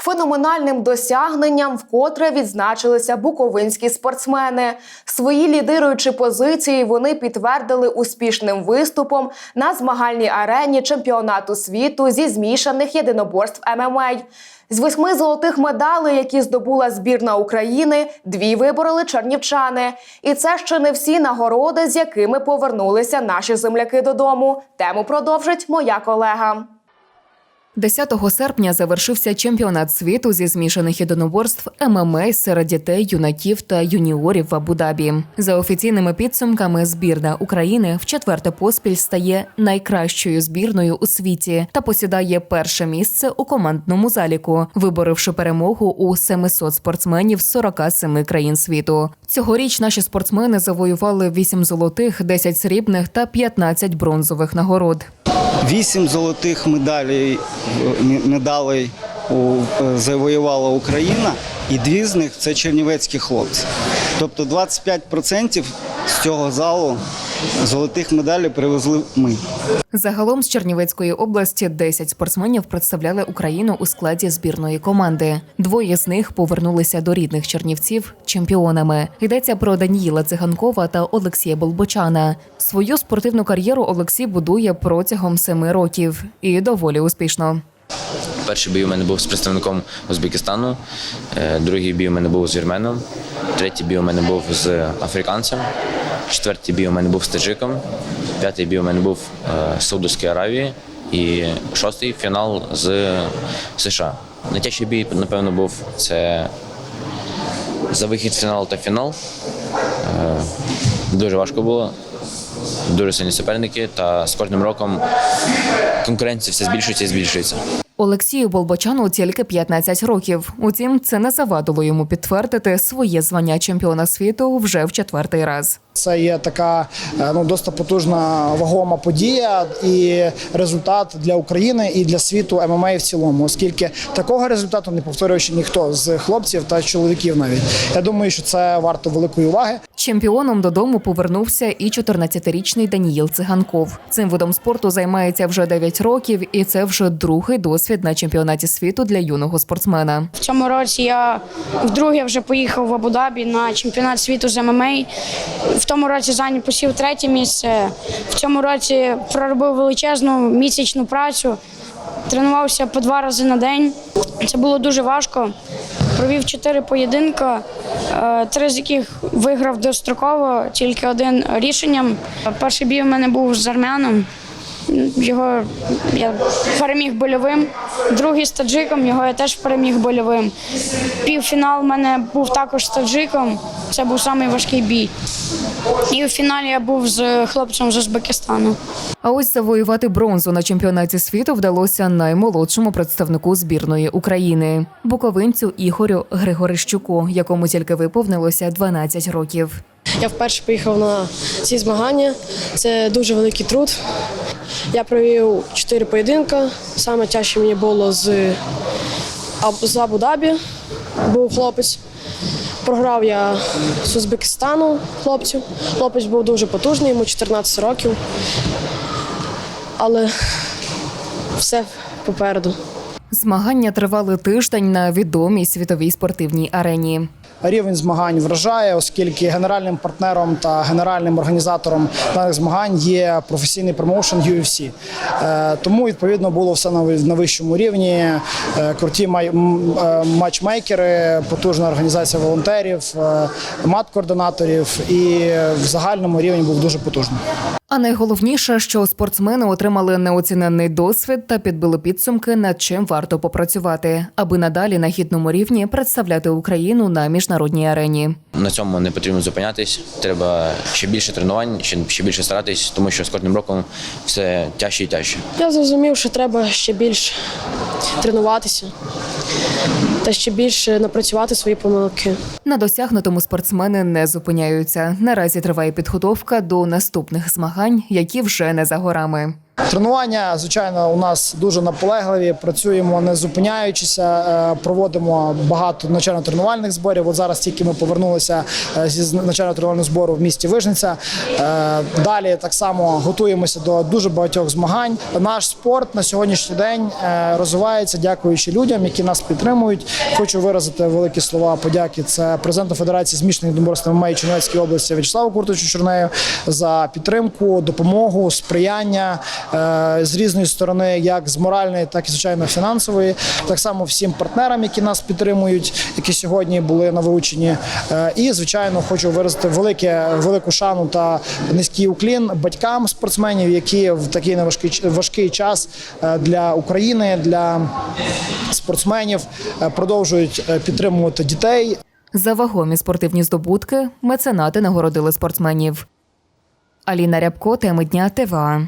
Феноменальним досягненням вкотре відзначилися буковинські спортсмени. Свої лідируючі позиції вони підтвердили успішним виступом на змагальній арені чемпіонату світу зі змішаних єдиноборств ММА. З восьми золотих медалей, які здобула збірна України, дві вибороли чернівчани. І це ще не всі нагороди, з якими повернулися наші земляки додому. Тему продовжить моя колега. 10 серпня завершився чемпіонат світу зі змішаних єдиноборств ММА серед дітей, юнаків та юніорів в Абу-Дабі. За офіційними підсумками, збірна України в четверте поспіль стає найкращою збірною у світі та посідає перше місце у командному заліку, виборивши перемогу у 700 спортсменів з 47 країн світу. Цьогоріч наші спортсмени завоювали 8 золотих, 10 срібних та 15 бронзових нагород. Вісім золотих медалей, медалей у, е, завоювала Україна, і дві з них це чернівецькі хлопці. Тобто 25% з цього залу золотих медалей привезли ми. Загалом з Чернівецької області 10 спортсменів представляли Україну у складі збірної команди. Двоє з них повернулися до рідних чернівців чемпіонами. Йдеться про Даніїла Циганкова та Олексія Болбочана. Свою спортивну кар'єру Олексій будує протягом семи років і доволі успішно. Перший бій у мене був з представником Узбекистану, е, другий бій у мене був з вірменом, третій бій у мене був з африканцем, четвертий бій у мене був з таджиком, п'ятий бій у мене був е, з Саудовської Аравії і шостий фінал з США. Найтяжчий бій, напевно, був це за вихід в фінал та фінал. Е, Дуже важко було. Дуже сильні суперники, та з кожним роком конкуренція все збільшується і збільшується. Олексію Болбочану тільки 15 років. Утім, це не завадило йому підтвердити своє звання чемпіона світу вже в четвертий раз. Це є така е, ну досить потужна вагома подія і результат для України і для світу ММА в цілому, оскільки такого результату не повторює ще ніхто з хлопців та чоловіків. Навіть я думаю, що це варто великої уваги. Чемпіоном додому повернувся і 14-річний Даніїл Циганков. Цим видом спорту займається вже 9 років, і це вже другий досвід на чемпіонаті світу для юного спортсмена. В цьому році я вдруге вже поїхав в Абу-Дабі на чемпіонат світу з ММА. В тому році зайняв посів третє місце. В цьому році проробив величезну місячну працю. Тренувався по два рази на день. Це було дуже важко. Провів чотири поєдинки, е, три з яких виграв достроково, тільки один рішенням. Перший бій у мене був з армяном. Його я переміг больовим. Другий з таджиком, його я теж переміг больовим. Півфінал у мене був також з таджиком. Це був самий важкий бій. І у фіналі я був з хлопцем з Узбекистану. А ось завоювати бронзу на чемпіонаті світу вдалося наймолодшому представнику збірної України буковинцю Ігорю Григорищуку, якому тільки виповнилося 12 років. Я вперше поїхав на ці змагання. Це дуже великий труд. Я провів чотири поєдинки. Саме тяжче мені було з, з Абу-Дабі. Був хлопець. Програв я з Узбекистану хлопцю. Хлопець був дуже потужний, йому 14 років. Але все попереду. Змагання тривали тиждень на відомій світовій спортивній арені. Рівень змагань вражає, оскільки генеральним партнером та генеральним організатором даних змагань є професійний промоушен UFC. Е, Тому відповідно було все на ви- на вищому рівні. Е, Круті е, матчмейкери, потужна організація волонтерів, мат-координаторів і в загальному рівень був дуже потужний. А найголовніше, що спортсмени отримали неоціненний досвід та підбили підсумки, над чим варто попрацювати, аби надалі на гідному рівні представляти Україну на міжнародній арені. На цьому не потрібно зупинятись. Треба ще більше тренувань, ще, ще більше старатись, тому що з кожним роком все тяжче і тяжче. Я зрозумів, що треба ще більше тренуватися та ще більше напрацювати свої помилки. На досягнутому спортсмени не зупиняються. Наразі триває підготовка до наступних змагань, які вже не за горами. Тренування, звичайно, у нас дуже наполегливі. Працюємо не зупиняючися, е, проводимо багато навчально-тренувальних зборів. От зараз тільки ми повернулися е, зі навчально-тренувального збору в місті Вижниця. Е, Далі так само готуємося до дуже багатьох змагань. Наш спорт на сьогоднішній день розвивається, дякуючи людям, які нас підтримують. Хочу виразити великі слова подяки. Це президенту Федерації змішаних доморств ММА Чернівецької області В'ячеславу Куртовичу Чорнею за підтримку, допомогу, сприяння з різної сторони, як з моральної, так і звичайно фінансової. Так само всім партнерам, які нас підтримують, які сьогодні були на вилученні. Е, І звичайно, хочу виразити велике велику шану та низький уклін батькам спортсменів, які в такий неважкий важкий час е, для України, для спортсменів е, продовжують е, підтримувати дітей. За вагомі спортивні здобутки меценати нагородили спортсменів. Аліна Рябко, теми дня ТВА.